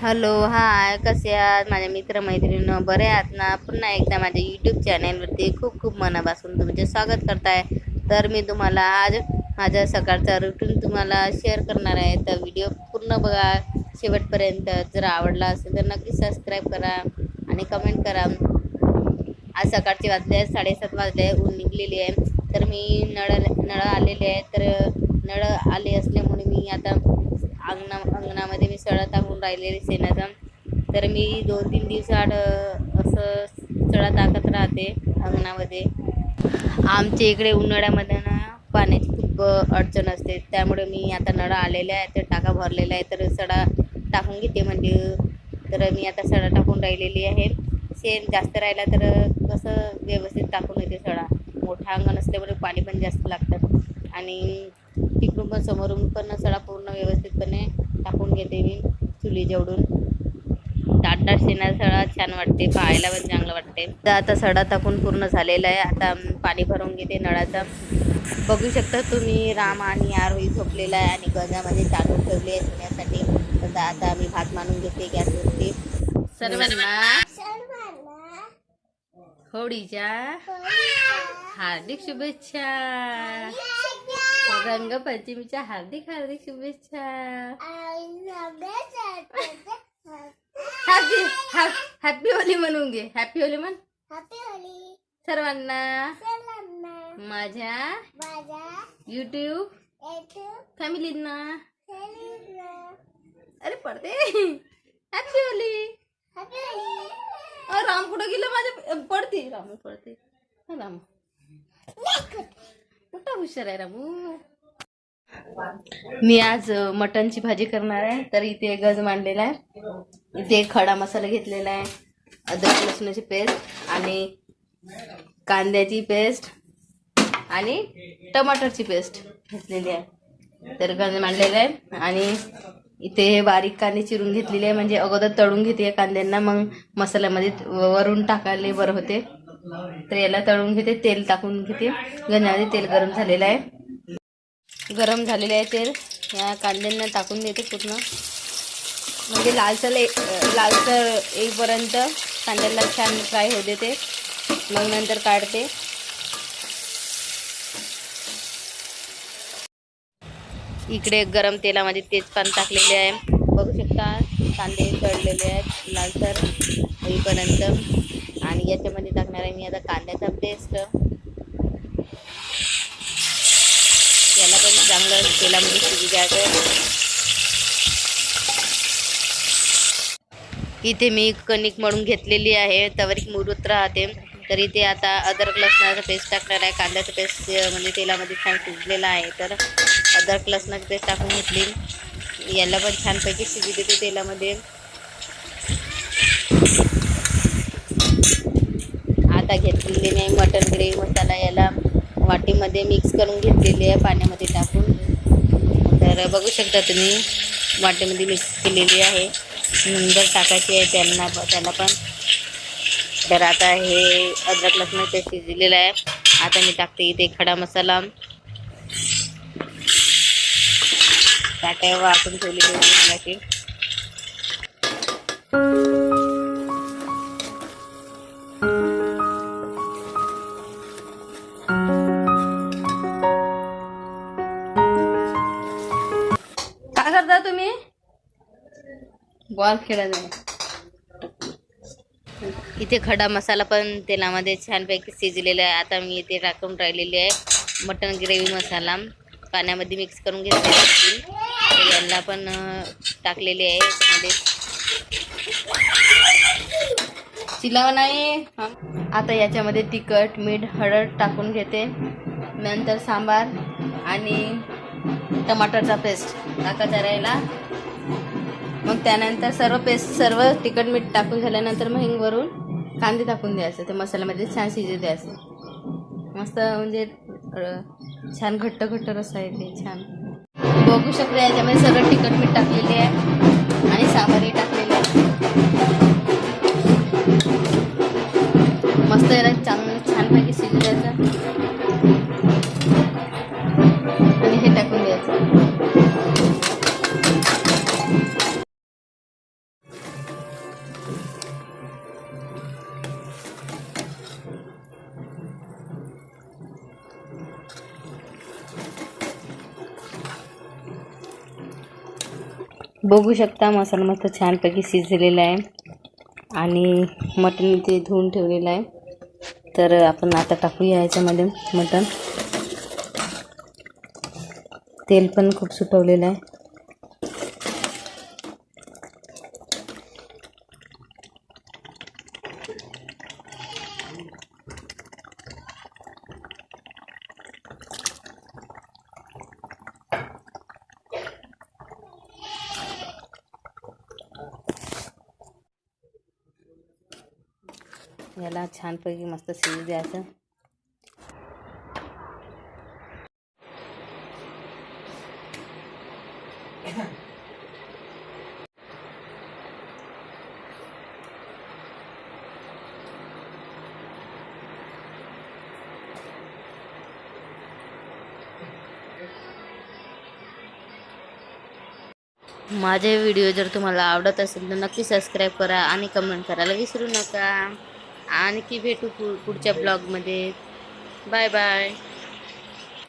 Hello hi कसे आहात? माझ्या मित्रमैत्रिणीनं बरे आहात ना? पुन्हा एकदा माझ्या यूट्यूब चॅनेलवरती खूप खूप मनापासून तुमचे स्वागत करताय. तर मी तुम्हाला आज माझ्या सकाळचा रुटीन तुम्हाला शेअर करणार आहे. तर व्हिडिओ पूर्ण बघा. शेवटपर्यंत जर आवडला असेल तर नक्की सबस्क्राईब करा आणि कमेंट करा. आज सकाळचे वाजले साडेसात वाजले आहे ऊन निघलेली आहे. तर मी नळ नळ आलेले आहे तर नळ आले असल्यामुळे मी आता अंगणा अंगणामध्ये मी सळत करून राहिलेली शेणाचा तर मी दोन तीन दिवसाआड असं सडा टाकत राहते अंगणामध्ये. आमच्या इकडे उन्हाळ्यामध्ये ना पाण्याची खूप अडचण असते. त्यामुळे मी आता नळा आलेला आहे तर टाका भरलेला आहे तर सडा टाकून घेते म्हणजे. तर मी आता सडा टाकून राहिलेली आहे. शेण जास्त राहिला तर कसं व्यवस्थित टाकून येते सडा. मोठा अंगण असल्यामुळे पाणी पण जास्त लागतं. आणि तिकडून पण समोरून पण सडा पूर्ण व्यवस्थितपणे टाकून घेते मी. चुली जेवढून दाट दाट शेणाचा सडा छान वाटते पाहायला पण चांगलं वाटते. तर आता सडा टाकून पूर्ण झालेला आहे. आता पाणी भरून घेते नळाचा. बघू शकता तुम्ही राम आणि आरोही झोपलेला आहे आणि गजामध्ये चालू ठेवली आहे धुण्यासाठी. तर आता मी भात मानून घेते गॅसवरती. सर्वांना. होळीच्या. हार्दिक शुभेच्छा. रंगपंचमीच्या हार्दिक हार्दिक शुभेच्छा. हॅपी हॅपी होली म्हणून घे. हॅपी होली म्हण. सर्वांना. माझ्या युट्यूब फॅमिलींना. अरे पडते हॅपी होली राम कुठं गेलं माझ्या? पडते. राम पडते. राम. मोठा हुशार आहे रामू? मी आज मटणची भाजी करणार आहे. तर इथे गज मांडलेला आहे. इथे खडा मसाला घेतलेला आहे. अद्रक लसणाची पेस्ट आणि कांद्याची पेस्ट आणि टमाटरची पेस्ट घेतलेली आहे. तर गंज मांडलेला आहे आणि इथे हे बारीक कांदे चिरून घेतलेले आहे. म्हणजे अगोदर तळून घेते कांद्यांना मग मसाल्यामध्ये वरून टाकायला बरं होते. तर याला तळून घेते तेल टाकून घेते. गंजामध्ये तेल गरम झालेलं आहे. गरम झालेले आहे तेल. या कांद्यांना टाकून देते पूर्ण. म्हणजे लालसर एक लालसर येईपर्यंत कांद्याला छान फ्राय होऊ देते. मग नंतर काढते. इकडे गरम तेलामध्ये तेजपान टाकलेले आहे. बघू शकता कांदे तळलेले आहेत लालसर होईपर्यंत आणि याच्यामध्ये टाकणार आहे मी आता कांद्याचा पेस्ट याला पण चांगलं तेलामध्ये म्हणजे शिजू द्यायचं आहे. इथे मी कणिक मळून घेतलेली आहे. तवरिक मुरत राहते. तर इथे आता अदरक लसणाचा पेस्ट टाकणार आहे. कांद्याचा पेस्ट म्हणजे तेलामध्ये छान शिजलेला आहे. तर अदरक लसणाची पेस्ट टाकून घेतली. याला पण छानपैकी शिजू देते तेलामध्ये. आता घेतलेली मी मटन ग्रेव्ही मसाला याला. वाटीमध्ये मिक्स करून घेतलेली आहे पाण्यामध्ये टाकून. तर बघू शकता तुम्ही वाटीमध्ये मिक्स केलेली आहे. नंतर टाकायची आहे त्यांना त्याला पण. तर आता हे अद्रक लसण शिजलेलं आहे. आता मी टाकते इथे खडा मसाला. टाकाय वाटून ठेवलेली आहे. बॉल खेळत आहे. इथे खडा मसाला पण तेलामध्ये छानपैकी शिजलेला आहे. आता मी इथे टाकून राहिलेली आहे. मटन ग्रेव्ही मसाला पाण्यामध्ये मिक्स करून घेतलेला यांना पण टाकलेले आहे. याच्यामध्ये चिलाव नाही. आता याच्यामध्ये तिखट मीठ हळद टाकून घेते. नंतर सांबार आणि टमाटरचा पेस्ट. टाकायचा राहिला. मग त्यानंतर सर्व पेस्ट सर्व तिखट मीठ टाकून झाल्यानंतर मग हिंगवरून कांदे टाकून द्यायचे. ते मसाल्यामध्ये छान शिजू द्यायचं. मस्त म्हणजे छान घट्ट घट्ट रस आहे ते छान. बघू शकता याच्यामध्ये सगळं तिखट मीठ टाकलेले आहे आणि सांबारही टाकलेले आहे. मस्त याला चांगलं छानपैकी शिजू बघू शकता मसाला मस्त छानपैकी शिजलेला आहे. आणि मटण ते धुवून ठेवलेलं आहे. तर आपण आता टाकूया याच्यामध्ये मटण. तेल पण खूप सुटवलेलं आहे. याला छानपैकी मस्त शिजू द्यायचं. माझे व्हिडिओ जर तुम्हाला आवडत असेल तर नक्की सबस्क्राईब करा आणि कमेंट करायला विसरू नका. आणखी भेटू पु पुढच्या ब्लॉगमध्ये. Bye bye.